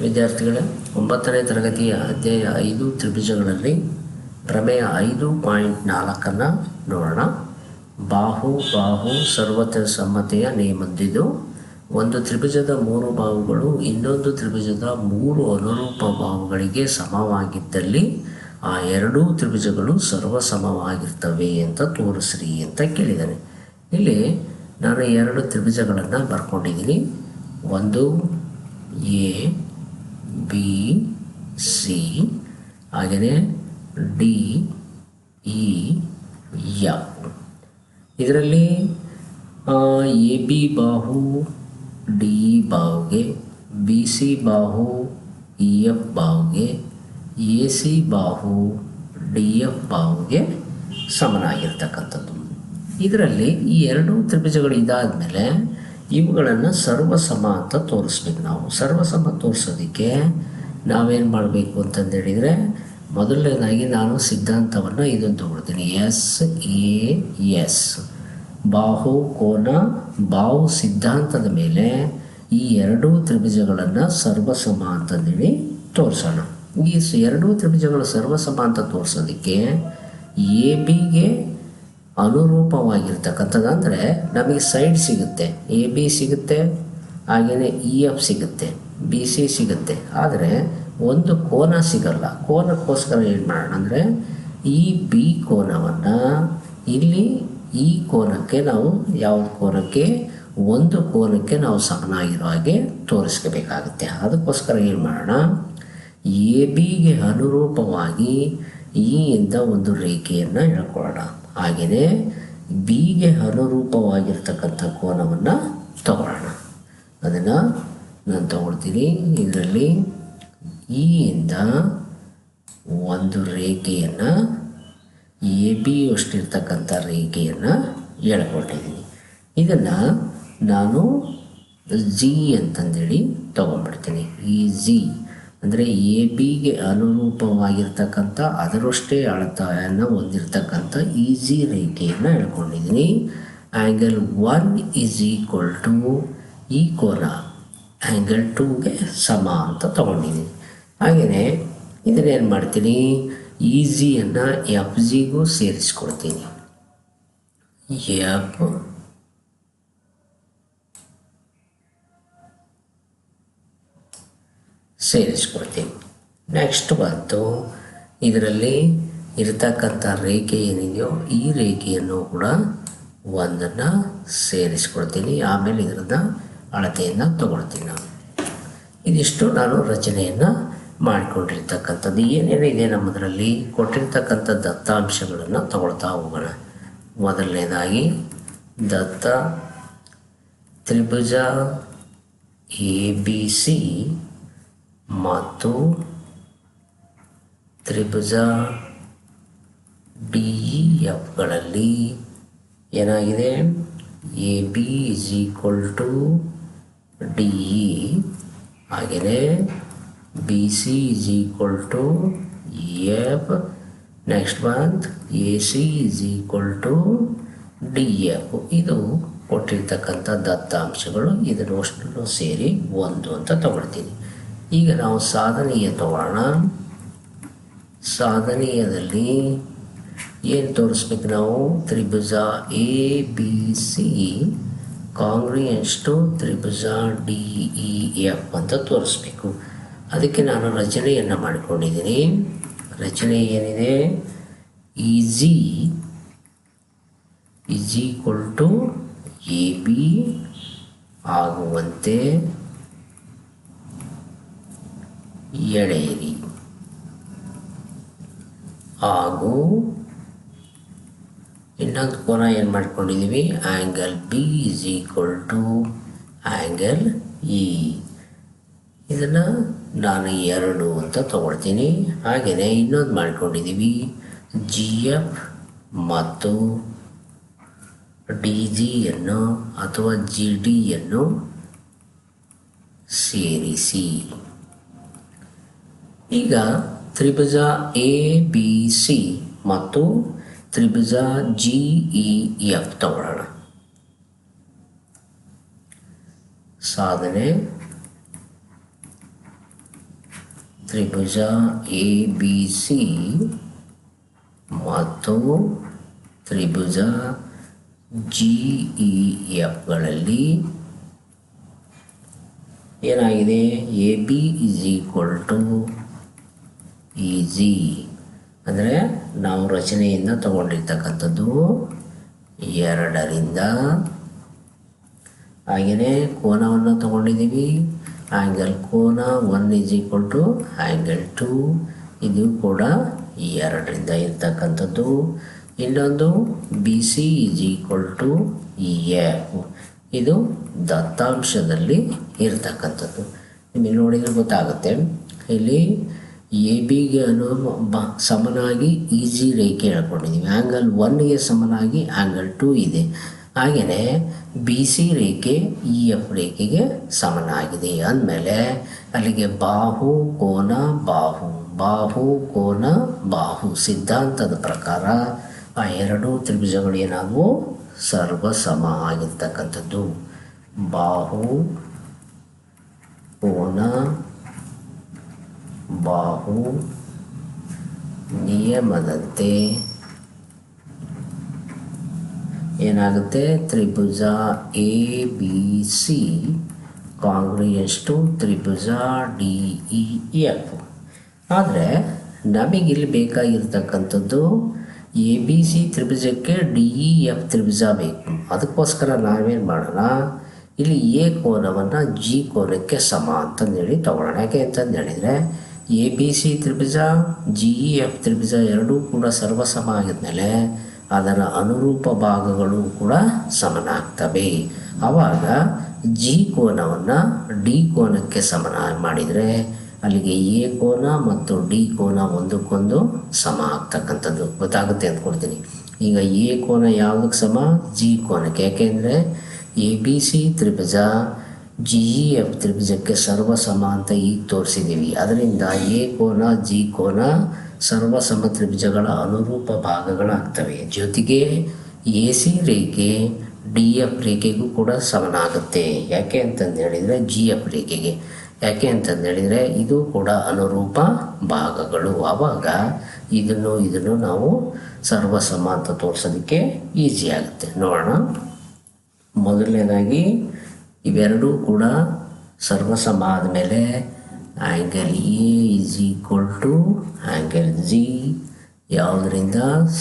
ವಿದ್ಯಾರ್ಥಿಗಳೇ ಒಂಬತ್ತನೇ ತರಗತಿಯ ಅಧ್ಯಾಯ ಐದು ತ್ರಿಭುಜಗಳಲ್ಲಿ ಪ್ರಮೇಯ ಐದು ಪಾಯಿಂಟ್ ನಾಲ್ಕನ್ನು ನೋಡೋಣ. ಬಾಹು ಬಾಹು, ಸರ್ವತ್ರ ಸಮ್ಮತೆಯ ನೇಮಂದಿದು ಒಂದು ತ್ರಿಭುಜದ ಮೂರು ಬಾಹುಗಳು ಇನ್ನೊಂದು ತ್ರಿಭುಜದ ಮೂರು ಅನುರೂಪ ಬಾಹುಗಳಿಗೆ ಸಮವಾಗಿದ್ದಲ್ಲಿ ಆ ಎರಡೂ ತ್ರಿಭುಜಗಳು ಸರ್ವಸಮವಾಗಿರ್ತವೆ ಅಂತ ತೋರಿಸ್ರಿ ಅಂತ ಕೇಳಿದ್ದಾನೆ ಇಲ್ಲಿ ನಾನು ಎರಡು ತ್ರಿಭುಜಗಳನ್ನು ಬರ್ಕೊಂಡಿದ್ದೀನಿ. ಒಂದು, ಎ ಬಿ ಸಿ ಹಾಗೆಯೇ ಡಿ ಇ ಯ ಇದರಲ್ಲಿ ಎ, ಬಿ ಬಾಹು, ಡಿ ಇ ಬಾಹುಗೆ, ಬಿ, ಸಿ ಬಾಹು, ಇ, ಎಫ್ ಬಾಹುಗೆ, ಎ, ಸಿ ಬಾಹು, ಡಿ, ಎಫ್ ಬಾಹುಗೆ ಸಮನಾಗಿರ್ತಕ್ಕಂಥದ್ದು. ಇದರಲ್ಲಿ ಈ ಎರಡು ತ್ರಿಭುಜಗಳು ಇದಾದಮೇಲೆ ಇವುಗಳನ್ನು ಸರ್ವಸಮ ಅಂತ ತೋರಿಸ್ಬೇಕು ನಾವು. ಸರ್ವಸಮ ತೋರಿಸೋದಕ್ಕೆ ನಾವೇನು ಮಾಡಬೇಕು ಅಂತಂದೇಳಿದರೆ ಮೊದಲನೇದಾಗಿ ನಾನು ಸಿದ್ಧಾಂತವನ್ನು ಇದನ್ನು ತಗೊಳ್ತೀನಿ. S, A, S. ಬಾಹು, ಕೋನ ಬಾಹು ಸಿದ್ಧಾಂತದ ಮೇಲೆ ಈ ಎರಡೂ ತ್ರಿಭುಜಗಳನ್ನು ಸರ್ವಸಮ ಅಂತಂದೇಳಿ ತೋರಿಸೋಣ. ಈ ಎರಡೂ ತ್ರಿಭುಜಗಳು ಸರ್ವಸಮ ಅಂತ ತೋರಿಸೋದಕ್ಕೆ ಎ, ಬಿಗೆ ಅನುರೂಪವಾಗಿರ್ತಕ್ಕಂಥದ್ದು ಅಂದರೆ ನಮಗೆ ಸೈಡ್ ಸಿಗುತ್ತೆ. ಎ, ಬಿ ಸಿಗುತ್ತೆ ಹಾಗೆಯೇ ಇ, ಎಫ್ ಸಿಗುತ್ತೆ. ಬಿ ಸಿ ಸಿಗುತ್ತೆ. ಆದರೆ ಒಂದು ಕೋನ ಸಿಗಲ್ಲ. ಕೋನಕ್ಕೋಸ್ಕರ ಏನು ಮಾಡೋಣ ಅಂದರೆ ಈ ಬಿ ಕೋನವನ್ನು ಇಲ್ಲಿ ಈ ಕೋನಕ್ಕೆ ನಾವು ಯಾವ ಕೋನಕ್ಕೆ? ಒಂದು ಕೋನಕ್ಕೆ ನಾವು ಸಮನಾಗಿರೋ ಹಾಗೆ ತೋರಿಸ್ಕೋಬೇಕಾಗುತ್ತೆ. ಅದಕ್ಕೋಸ್ಕರ ಏನು ಮಾಡೋಣ? ಎ ಬಿಗೆ ಅನುರೂಪವಾಗಿ ಈ ಇಂದ ಒಂದು ರೇಖೆಯನ್ನು ಹೇಳ್ಕೊಳ್ಳೋಣ ಹಾಗೆಯೇ ಬಿಗೆ ಅನುರೂಪವಾಗಿರ್ತಕ್ಕಂಥ ಕೋನವನ್ನು ತಗೊಳ್ಳೋಣ. ಅದನ್ನು ನಾನು ತಗೊಳ್ತೀನಿ. ಇದರಲ್ಲಿ ಈ ಇಂದ ಒಂದು ರೇಖೆಯನ್ನು ಎ ಬಿ ಅಷ್ಟಿರ್ತಕ್ಕಂಥ ರೇಖೆಯನ್ನು ಹೇಳ್ಕೊಟ್ಟಿದ್ದೀನಿ ಇದನ್ನು ನಾನು ಜಿ ಅಂತಂದೇಳಿ ತೊಗೊಂಡ್ಬಿಡ್ತೀನಿ. ಈ ಜಿ ಅಂದರೆ ಎ ಬಿಗೆ ಅನುರೂಪವಾಗಿರ್ತಕ್ಕಂಥ, ಅದರಷ್ಟೇ ಅಳತೆಯನ್ನು ಹೊಂದಿರತಕ್ಕಂಥ ಈ ಜಿ ರೇಖೆಯನ್ನು ಎಳ್ಕೊಂಡಿದ್ದೀನಿ angle one is equal to ಈ ಕೋನ ಆ್ಯಂಗಲ್ ಟೂಗೆ ಸಮ ಅಂತ ತೊಗೊಂಡಿದ್ದೀನಿ ಹಾಗೆಯೇ ಇದನ್ನೇನು ಮಾಡ್ತೀನಿ? ಈಸಿಯನ್ನು ಎಫ್ ಜಿಗೂ ಸೇರಿಸ್ಕೊಡ್ತೀನಿ. ಎಫ್ ಸೇರಿಸ್ಕೊಡ್ತೀನಿ. ನೆಕ್ಸ್ಟ್ ಬಂತು. ಇದರಲ್ಲಿ ಇರತಕ್ಕಂಥ ರೇಖೆ ಏನಿದೆಯೋ ಈ ರೇಖೆಯನ್ನು ಕೂಡ ಒಂದನ್ನು ಸೇರಿಸ್ಕೊಡ್ತೀನಿ. ಆಮೇಲೆ ಇದರನ್ನ ಅಳತೆಯನ್ನು ತಗೊಳ್ತೀನಿ ನಾನು. ಇದಿಷ್ಟು ನಾನು ರಚನೆಯನ್ನು ಮಾಡಿಕೊಂಡಿರ್ತಕ್ಕಂಥದ್ದು. ಏನೇನಿದೆ ನಮ್ಮದರಲ್ಲಿ? ಕೊಟ್ಟಿರ್ತಕ್ಕಂಥ ದತ್ತಾಂಶಗಳನ್ನು ತಗೊಳ್ತಾ ಹೋಗೋಣ. ಮೊದಲನೇದಾಗಿ, ದತ್ತ, ತ್ರಿಭುಜ, ಎ ಬಿ ಸಿ ಮತ್ತು ತ್ರಿಭುಜ ಡಿ ಎಫ್ಗಳಲ್ಲಿ ಏನಾಗಿದೆ? A B is equal to D E ಹಾಗೆಯೇ B C is equal to F next month A C is equal to D F ಇದು ಕೊಟ್ಟಿರ್ತಕ್ಕಂಥ ದತ್ತಾಂಶಗಳು. ಇದನ್ನು ಅಷ್ಟನ್ನು ಸೇರಿ ಒಂದು ಅಂತ ತಗೊಳ್ತೀನಿ. ಈಗ ನಾವು ಸಾಧನೀಯ ತಗೋಣ ಸಾಧನೀಯದಲ್ಲಿ ಏನು ತೋರಿಸ್ಬೇಕು ನಾವು? ತ್ರಿಭುಜ A B C congruence to Tribhuja D E F ಅಂತ ತೋರಿಸ್ಬೇಕು. ಅದಕ್ಕೆ ನಾನು ರಚನೆಯನ್ನು ಮಾಡಿಕೊಂಡಿದ್ದೀನಿ. ರಚನೆ ಏನಿದೆ? ಈಜಿ ಇಜಿ ಕೊಲ್ಟು ಎ ಬಿ ಆಗುವಂತೆ ಎಳೆಯಿರಿ. ಹಾಗೂ ಇನ್ನೊಂದು ಕೋನ ಏನು ಮಾಡ್ಕೊಂಡಿದ್ದೀವಿ angle B is equal to angle E ಇದನ್ನು ನಾನು ಎರಡು ಅಂತ ತಗೊಳ್ತೀನಿ. ಹಾಗೆಯೇ ಇನ್ನೊಂದು ಮಾಡ್ಕೊಂಡಿದ್ದೀವಿ ಜಿ ಎಫ್ ಮತ್ತು ಡಿ ಜಿಯನ್ನು ಅಥವಾ ಜಿ ಡಿಯನ್ನು ಸೇರಿಸಿ. ಈಗ ತ್ರಿಭುಜ ಎ ಬಿ ಸಿ ಮತ್ತು ತ್ರಿಭುಜ ಜಿ, ಇ, ಎಫ್ ತಗೊಳ್ಳೋಣ. ಸಾಧನೆ. ತ್ರಿಭುಜ ಎ, ಬಿ, ಸಿ. ಮತ್ತು ತ್ರಿಭುಜ ಜಿ, ಇ ಎಫ್ಗಳಲ್ಲಿ ಏನಾಗಿದೆ? A, B equal to E G ಅಂದರೆ ನಾವು ರಚನೆಯಿಂದ ತಗೊಂಡಿರ್ತಕ್ಕಂಥದ್ದು ಎರಡರಿಂದ. ಹಾಗೆಯೇ ಕೋನವನ್ನು ತಗೊಂಡಿದ್ದೀವಿ. ಆ್ಯಂಗಲ್ ಕೋನ one is equal to angle two ಇದು ಕೂಡ ಎರಡರಿಂದ ಇರ್ತಕ್ಕಂಥದ್ದು. ಇನ್ನೊಂದು B C is equal to F ಇದು ದತ್ತಾಂಶದಲ್ಲಿ ಇರ್ತಕ್ಕಂಥದ್ದು. ನಿಮಗೆ ನೋಡಿದರೆ ಗೊತ್ತಾಗುತ್ತೆ. ಇಲ್ಲಿ ಎ ಬಿಗೆ ಅನ್ನೋ ಬ ಸಮನಾಗಿ ಈಜಿ ರೇಖೆ ಹೇಳ್ಕೊಂಡಿದ್ದೀವಿ ಆ್ಯಂಗಲ್ ಒನ್ಗೆ ಸಮನಾಗಿ ಆ್ಯಂಗಲ್ ಟು ಇದೆ. ಹಾಗೆಯೇ ಬಿ ಸಿ ರೇಖೆ ಇ ಎಫ್ ರೇಖೆಗೆ ಸಮನಾಗಿದೆ. ಅಂದಮೇಲೆ ಅಲ್ಲಿಗೆ ಬಾಹು, ಕೋನ, ಬಾಹು. ಬಾಹು, ಕೋನ, ಬಾಹು. ಸಿದ್ಧಾಂತದ ಪ್ರಕಾರ ಆ ಎರಡೂ ತ್ರಿಭುಜಗಳು ಏನಾದವು? ಸರ್ವಸಮ ಆಗಿರ್ತಕ್ಕಂಥದ್ದು. ಬಾಹು, ಕೋನ ಬಾಹು ನಿಯಮದಂತೆ ಏನಾಗುತ್ತೆ? ತ್ರಿಭುಜ A B C congruous to Tribhuja D E F ಆದರೆ ನಮಗಿಲ್ಲಿ ಬೇಕಾಗಿರ್ತಕ್ಕಂಥದ್ದು ಎ ಬಿ ಸಿ ತ್ರಿಭುಜಕ್ಕೆ ಡಿ ಇ ಎಫ್ ತ್ರಿಭುಜ ಬೇಕು. ಅದಕ್ಕೋಸ್ಕರ ನಾವೇನು ಮಾಡೋಣ? ಇಲ್ಲಿ ಎ ಕೋನವನ್ನು ಜಿ ಕೋನಕ್ಕೆ ಸಮ ಅಂತಂದೇಳಿ ತಗೊಳ್ಳೋಣ. ಯಾಕೆ ಅಂತಂದು ಹೇಳಿದರೆ ಎ ಬಿ ಸಿ ತ್ರಿಭುಜ, ಜಿ ಇ ಎಫ್ ತ್ರಿಭುಜ ಎರಡೂ ಕೂಡ ಸರ್ವಸಮ ಆಗಿದ್ಮೇಲೆ ಅದರ ಅನುರೂಪ ಭಾಗಗಳು ಕೂಡ ಸಮನಾಗ್ತವೆ. ಆವಾಗ ಜಿ ಕೋನವನ್ನು ಡಿ ಕೋನಕ್ಕೆ ಸಮನ ಮಾಡಿದರೆ ಅಲ್ಲಿಗೆ ಎ ಕೋನ ಮತ್ತು ಡಿ ಕೋನ ಒಂದಕ್ಕೊಂದು ಸಮ ಆಗ್ತಕ್ಕಂಥದ್ದು. ಗೊತ್ತಾಗುತ್ತೆ ಅಂದ್ಕೊಳ್ತೀನಿ. ಈಗ ಎ ಕೋನ ಯಾವುದಕ್ಕೆ ಸಮ? ಜಿ ಕೋನಕ್ಕೆ. ಯಾಕೆಂದರೆ ಎ ಬಿ ಸಿ ತ್ರಿಭುಜ ಜಿ ಇ ಎಫ್ ತ್ರಿಭುಜಕ್ಕೆ ಸರ್ವಸಮ ಅಂತ ಈಗ ತೋರಿಸಿದ್ದೀವಿ. ಅದರಿಂದ ಎ ಕೋನ, ಜಿ ಕೋನ ಸರ್ವಸಮ ತ್ರಿಭುಜಗಳ ಅನುರೂಪ ಭಾಗಗಳಾಗ್ತವೆ. ಜೊತೆಗೆ ಎ ಸಿ ರೇಖೆ, ಡಿ ಎಫ್ ರೇಖೆಗೂ ಕೂಡ ಸಮನಾಗುತ್ತೆ. ಯಾಕೆ ಅಂತಂದು ಹೇಳಿದರೆ ಜಿ ಎಫ್ ರೇಖೆಗೆ. ಯಾಕೆ ಅಂತಂದು ಹೇಳಿದರೆ ಇದು ಕೂಡ ಅನುರೂಪ ಭಾಗಗಳು. ಆವಾಗ ಇದನ್ನು ಇದನ್ನು ನಾವು ಸರ್ವಸಮ ಅಂತ ತೋರಿಸೋದಕ್ಕೆ ಈಸಿ ಆಗುತ್ತೆ. ನೋಡೋಣ. ಮೊದಲನೇದಾಗಿ ಇವೆರಡೂ ಕೂಡ ಸರ್ವಸಮ ಆದಮೇಲೆ angle A is equal to angle G ಯಾವುದರಿಂದ?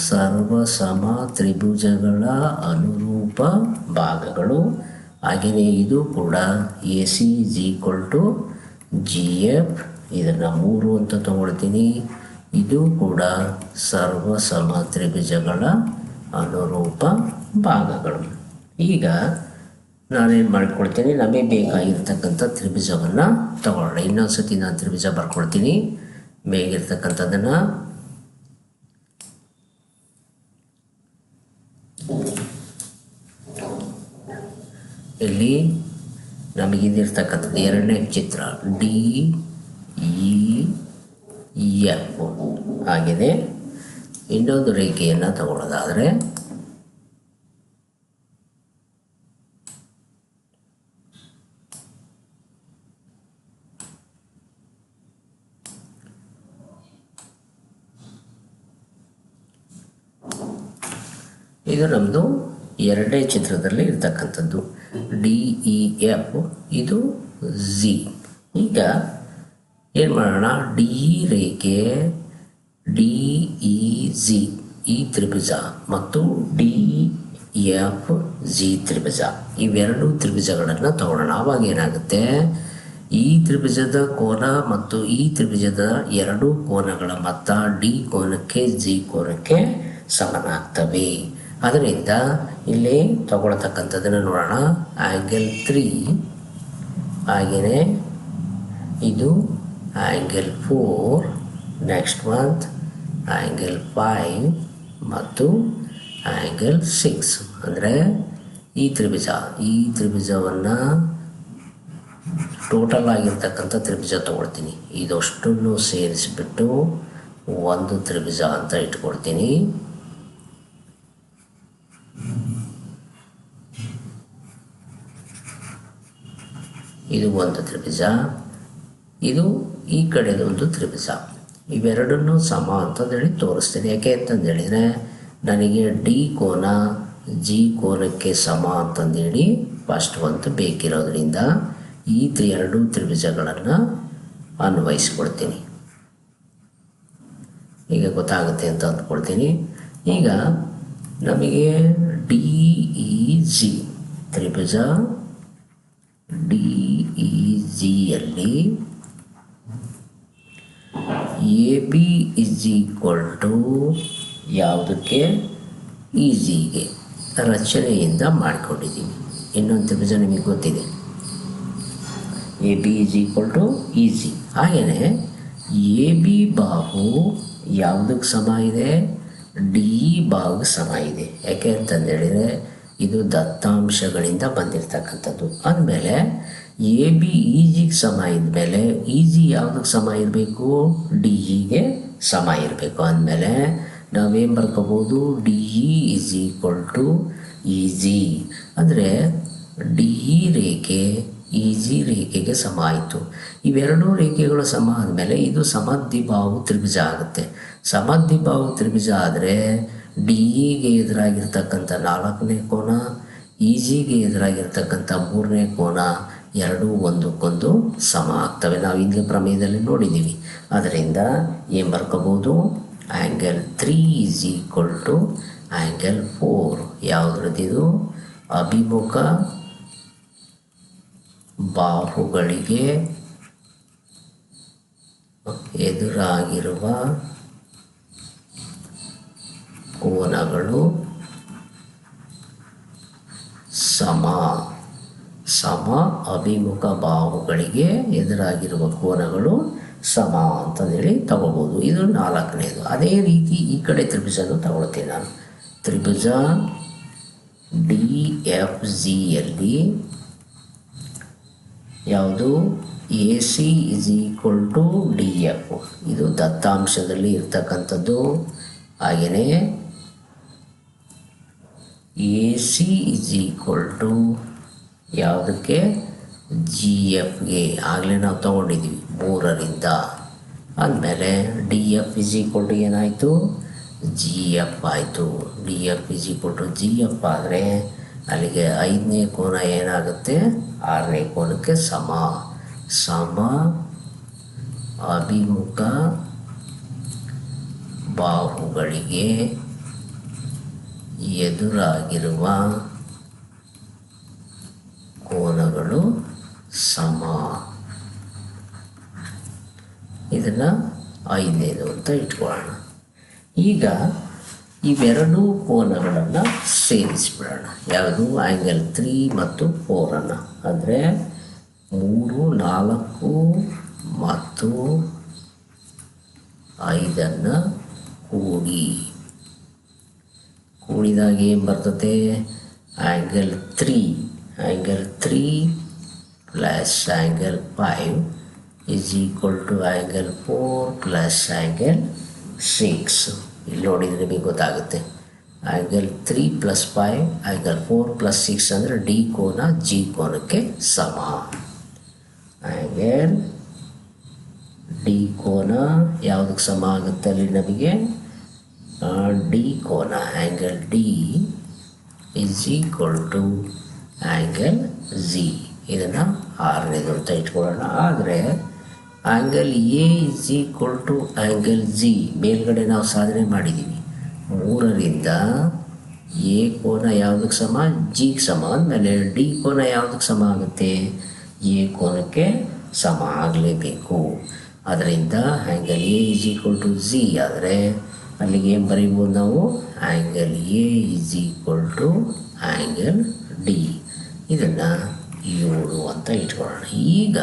ಸರ್ವಸಮ ತ್ರಿಭುಜಗಳ ಅನುರೂಪ ಭಾಗಗಳು. ಹಾಗೆಯೇ ಇದು ಕೂಡ A C is equal to G F ಇದನ್ನು ಮೂರು ಅಂತ ತಗೊಳ್ತೀನಿ. ಇದು ಕೂಡ ಸರ್ವಸಮ ತ್ರಿಭುಜಗಳ ಅನುರೂಪ ಭಾಗಗಳು. ಈಗ ನಾನೇನು ಮಾಡ್ಕೊಳ್ತೀನಿ? ನಮಗೆ ಬೇಕಾಗಿರ್ತಕ್ಕಂಥ ತ್ರಿಭುಜವನ್ನು ತಗೊಳ್ಳೋಣ ಇನ್ನೊಂದು ಸತಿ ನಾನು ತ್ರಿಭುಜ ಬರ್ಕೊಳ್ತೀನಿ ಮೇಗಿರ್ತಕ್ಕಂಥದ್ದನ್ನು ಇಲ್ಲಿ ನಮಗಿದಿರ್ತಕ್ಕಂಥದ್ದು ಎರಡನೇ ಚಿತ್ರ. D, E, F. ಆಗಿದೆ ಇನ್ನೊಂದು ರೇಖೆಯನ್ನು ತಗೊಳ್ಳೋದಾದರೆ ಇದು ನಮ್ಮದು ಎರಡನೇ ಚಿತ್ರದಲ್ಲಿ ಇರ್ತಕ್ಕಂಥದ್ದು. ಡಿ ಇ ಎಫ್ ಇದು ಝಿ ಈಗ ಏನು ಮಾಡೋಣ? ಡಿ ಇ ರೇಖೆ ಡಿ ಇ ಝಿ ಈ ತ್ರಿಭುಜ ಮತ್ತು ಡಿ ಎಫ್ ಜಿ ತ್ರಿಭುಜ. ಇವೆರಡು ತ್ರಿಭುಜಗಳನ್ನು ತಗೊಳ್ಳೋಣ ಆವಾಗ ಏನಾಗುತ್ತೆ? ಈ ತ್ರಿಭುಜದ ಕೋನ ಮತ್ತು ಈ ತ್ರಿಭುಜದ ಎರಡು ಕೋನಗಳ ಮೊತ್ತ ಡಿ ಕೋನಕ್ಕೆ ಜಿ ಕೋನಕ್ಕೆ ಸಮನಾಗ್ತವೆ. ಅದರಿಂದ ಇಲ್ಲಿ ತಗೊಳ್ತಕ್ಕಂಥದ್ದನ್ನು ನೋಡೋಣ. Angle three. ಹಾಗೆಯೇ ಇದು angle four, next month angle five ಮತ್ತು ಆ್ಯಂಗಲ್ ಸಿಕ್ಸ್. ಅಂದರೆ ಈ ತ್ರಿಭುಜ, ಈ ತ್ರಿಭುಜವನ್ನು ಟೋಟಲ್ ಆಗಿರ್ತಕ್ಕಂಥ ತ್ರಿಭುಜ ತೊಗೊಳ್ತೀನಿ. ಇದಷ್ಟನ್ನು ಸೇರಿಸಿಬಿಟ್ಟು ಒಂದು ತ್ರಿಭುಜ ಅಂತ ಇಟ್ಕೊಳ್ತೀನಿ. ಇದು ಒಂದು ತ್ರಿಭುಜ. ಇದು ಈ ಕಡೆದು ಒಂದು ತ್ರಿಭುಜ. ಇವೆರಡನ್ನೂ ಸಮ ಅಂತಂದೇಳಿ ತೋರಿಸ್ತೀನಿ. ಯಾಕೆ ಅಂತಂದೇಳಿದರೆ ನನಗೆ ಡಿ ಕೋನ ಜಿ ಕೋನಕ್ಕೆ ಸಮ ಅಂತಂದೇಳಿ ಫಸ್ಟ್ ಒಂದು ಬೇಕಿರೋದ್ರಿಂದ ಈ ಎರಡು ತ್ರಿಭುಜಗಳನ್ನು ಅನ್ವಯಿಸ್ಕೊಳ್ತೀನಿ ಈಗ ಗೊತ್ತಾಗುತ್ತೆ ಅಂತ ಅಂದ್ಕೊಳ್ತೀನಿ. ಈಗ ನಮಗೆ ಡಿ ಇ ಜಿ ತ್ರಿಭುಜ ಡಿ ಇ ಜಿಯಲ್ಲಿ A B is equal to ಯಾವುದಕ್ಕೆ? ಈಜಿಗೆ ಜಿಗೆ ರಚನೆಯಿಂದ ಮಾಡಿಕೊಂಡಿದ್ದೀವಿ ಇನ್ನೊಂದು ತ್ರಿಭುಜ ನಿಮಗೆ ಗೊತ್ತಿದೆ. A B is equal to E G ಹಾಗೆಯೇ ಎ ಬಿ ಬಾಹು ಯಾವುದಕ್ಕೆ ಸಮ ಇದೆ? ಡಿ ಭಾಗ ಸಮ ಇದೆ. ಯಾಕೆ ಅಂತಂದೇಳಿದರೆ ಇದು ದತ್ತಾಂಶಗಳಿಂದ ಬಂದಿರತಕ್ಕಂಥದ್ದು. ಅಂದಮೇಲೆ ಎ, ಬಿ ಈಜಿಗೆ ಜಿಗೆ ಸಮ ಇದ್ಮೇಲೆ ಈಜಿ ಯಾವುದಕ್ಕೆ ಸಮ ಇರಬೇಕು? ಡಿ ಇಗೆ ಸಮ ಇರಬೇಕು. ಅಂದಮೇಲೆ ನಾವೇನು ಬರ್ಕೋಬೋದು? D, E is equal to E G ಅಂದರೆ ಡಿ, ಇ ರೇಖೆ ಈಜಿ ರೇಖೆಗೆ ಸಮ ಆಯಿತು. ಇವೆರಡೂ ರೇಖೆಗಳು ಸಮ ಆದಮೇಲೆ ಇದು ಸಮದ್ವಿಬಾಹು ತ್ರಿಭುಜ ಆಗುತ್ತೆ. ಸಮದ್ವಿಬಾಹು ತ್ರಿಭುಜ ಆದರೆ ಡಿ ಇಗೆ ಎದುರಾಗಿರ್ತಕ್ಕಂಥ ನಾಲ್ಕನೇ ಕೋನ ಇ ಜಿಗೆ ಎದುರಾಗಿರ್ತಕ್ಕಂಥ ಮೂರನೇ ಕೋನ ಎರಡೂ ಒಂದಕ್ಕೊಂದು ಸಮ ಆಗ್ತವೆ. ನಾವು ಇಲ್ಲಿ ಪ್ರಮೇಯದಲ್ಲಿ ನೋಡಿದ್ದೀವಿ. ಅದರಿಂದ ಏನು ಬರ್ಕೋಬೋದು angle three is equal to angle four. ಯಾವುದ್ರದ್ದಿದು? ಅಭಿಮುಖ ಬಾಹುಗಳಿಗೆ ಎದುರಾಗಿರುವ ಕೋನಗಳು ಸಮ ಸಮ ಅಭಿಮುಖ ಬಾಹುಗಳಿಗೆ ಎದುರಾಗಿರುವ ಕೋನಗಳು ಸಮ ಅಂತಂದೇಳಿ ತಗೋಬೋದು. ಇದು ನಾಲ್ಕನೇದು. ಅದೇ ರೀತಿ ಈ ಕಡೆ ತ್ರಿಭುಜನು ತಗೊಳ್ತೀನಿ ನಾನು. ತ್ರಿಭುಜ ಡಿ ಎಫ್ ಜಿಯಲ್ಲಿ ಯಾವುದು? A C is equal to D F. ಇದು ದತ್ತಾಂಶದಲ್ಲಿ ಇರ್ತಕ್ಕಂಥದ್ದು. ಹಾಗೆಯೇ A C is equal to ಯಾವುದಕ್ಕೆ? ಜಿ ಎಫ್ಗೆ ಆಗಲೇ ನಾವು ತೊಗೊಂಡಿದ್ದೀವಿ ಮೂರರಿಂದ. ಆದಮೇಲೆ D F is equal to ಏನಾಯಿತು? ಜಿ ಎಫ್ ಆಯಿತು. D F is equal to G F ಆದರೆ ಅಲ್ಲಿಗೆ ಐದನೇ ಕೋನ ಏನಾಗುತ್ತೆ? ಆರನೇ ಕೋನಕ್ಕೆ ಸಮ. ಸಮ ಅಭಿಮುಖ ಬಾಹುಗಳಿಗೆ ಎದುರಾಗಿರುವ ಕೋನಗಳು ಸಮ. ಇದನ್ನು ಐದನೇದು ಅಂತ ಇಟ್ಕೊಳ್ಳೋಣ. ಈಗ ಇವೆರಡೂ ಕೋನಗಳನ್ನು ಸೇರಿಸ್ಬಿಡೋಣ. ಯಾವುದು? ಆ್ಯಂಗಲ್ ತ್ರೀ ಮತ್ತು ಫೋರನ್ನು ಅಂದರೆ ಮೂರು, ನಾಲ್ಕು ಮತ್ತು ಐದನ್ನು ಕೂಡಿ. ಕೂಡಿದಾಗ ಏನು ಬರ್ತತೆ. Angle three angle three plus angle five is equal to angle four plus angle six ಇಲ್ಲಿ ನೋಡಿದರೆ ನಿಮಗೆ ಗೊತ್ತಾಗುತ್ತೆ. Angle three plus five angle four plus six ಅಂದರೆ ಡಿ ಕೋನ ಜಿ ಕೋನಕ್ಕೆ ಸಮ. ಆ್ಯಂಗಲ್ ಡಿ ಕೋನ ಯಾವುದಕ್ಕೆ ಸಮ ಆಗುತ್ತೆ ಅಲ್ಲಿ ನಮಗೆ? ಡಿ ಕೋನ angle D is equal to angle Z. ಇದನ್ನು ಆರನೇ ದೊಡ್ಡ ಇಟ್ಕೊಳ್ಳೋಣ. ಆದರೆ angle A is equal to angle G ಮೇಲ್ಗಡೆ ನಾವು ಸಾಧನೆ ಮಾಡಿದ್ದೀವಿ ಮೂರರಿಂದ ಎ ಕೋನ ಯಾವುದಕ್ಕೆ ಸಮ? ಜಿಗೆ ಸಮ. ಅಂದಮೇಲೆ ಡಿ ಕೋನ ಯಾವುದಕ್ಕೆ ಸಮ ಆಗುತ್ತೆ? ಎ ಕೋನಕ್ಕೆ ಸಮ ಆಗಲೇಬೇಕು. ಅದರಿಂದ angle A is equal to G ಆದರೆ ಅಲ್ಲಿಗೆ ಏನು ಬರೀಬೋದು ನಾವು angle A is equal to angle D ಇದನ್ನು ಏಳು ಅಂತ ಇಟ್ಕೊಳ್ಳೋಣ. ಈಗ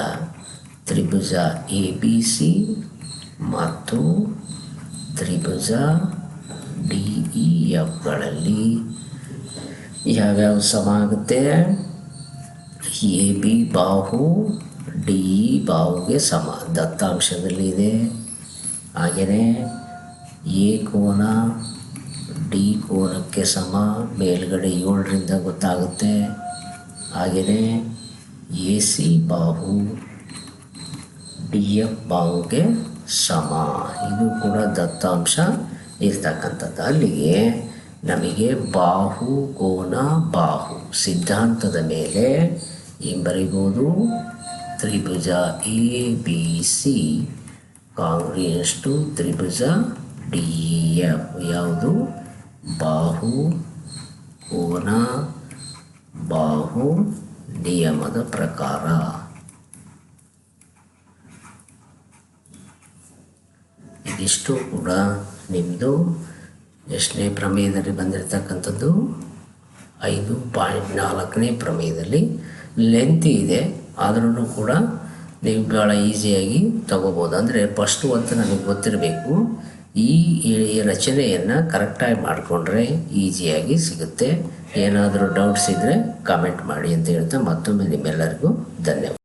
ತ್ರಿಭುಜ ಎ ಬಿ ಸಿ ಮತ್ತು ತ್ರಿಭುಜ ಡಿ ಇ ಎಫ್ಗಳಲ್ಲಿ ಯಾವ್ಯಾವ ಸಮ ಆಗುತ್ತೆ? ಎ ಬಿ ಬಾಹು ಡಿ ಇ ಬಾಹುಗೆ ಸಮ. ದತ್ತಾಂಶದಲ್ಲಿದೆ ಹಾಗೆಯೇ ಎ ಕೋನ ಡಿ ಕೋನಕ್ಕೆ ಸಮ, ಮೇಲ್ಗಡೆ ಏಳರಿಂದ ಗೊತ್ತಾಗುತ್ತೆ. ಹಾಗೆಯೇ ಎ ಸಿ ಬಾಹು, ಡಿ ಎಫ್ ಬಾಹುಗೆ ಸಮ. ಇದು ಕೂಡ ದತ್ತಾಂಶ ಇರ್ತಕ್ಕಂಥದ್ದು. ಅಲ್ಲಿಗೆ ನಮಗೆ ಬಾಹು, ಕೋನ, ಬಾಹು ಸಿದ್ಧಾಂತದ ಮೇಲೆ ಏನು ಬರೀಬೋದು? ತ್ರಿಭುಜ A, B, C. Congruous to Tribhuja D F ಯಾವುದು? ಬಾಹು, ಕೋನ, ಬಾಹು, ನಿಯಮದ ಪ್ರಕಾರ. ಇದಿಷ್ಟು ಕೂಡ ನಿಮ್ಮದು ಎಷ್ಟನೇ ಪ್ರಮೇಯದಲ್ಲಿ ಬಂದಿರತಕ್ಕಂಥದ್ದು? ಐದು ಪಾಯಿಂಟ್ ನಾಲ್ಕನೇ ಪ್ರಮೇಯದಲ್ಲಿ ಲೆಂತ್ ಇದೆ. ಆದ್ರೂ ಕೂಡ ನೀವು ಭಾಳ ಈಸಿಯಾಗಿ ತಗೋಬೋದು. ಅಂದರೆ ಫಸ್ಟು ಅಂತ ನನಗೆ ಗೊತ್ತಿರಬೇಕು. ಈ ರಚನೆಯನ್ನು ಕರೆಕ್ಟಾಗಿ ಮಾಡಿಕೊಂಡ್ರೆ ಈಸಿಯಾಗಿ ಸಿಗುತ್ತೆ. ಏನಾದರೂ ಡೌಟ್ಸ್ ಇದ್ದರೆ ಕಾಮೆಂಟ್ ಮಾಡಿ ಅಂತ ಹೇಳ್ತಾ ಮತ್ತೊಮ್ಮೆ ನಿಮ್ಮೆಲ್ಲರಿಗೂ ಧನ್ಯವಾದ.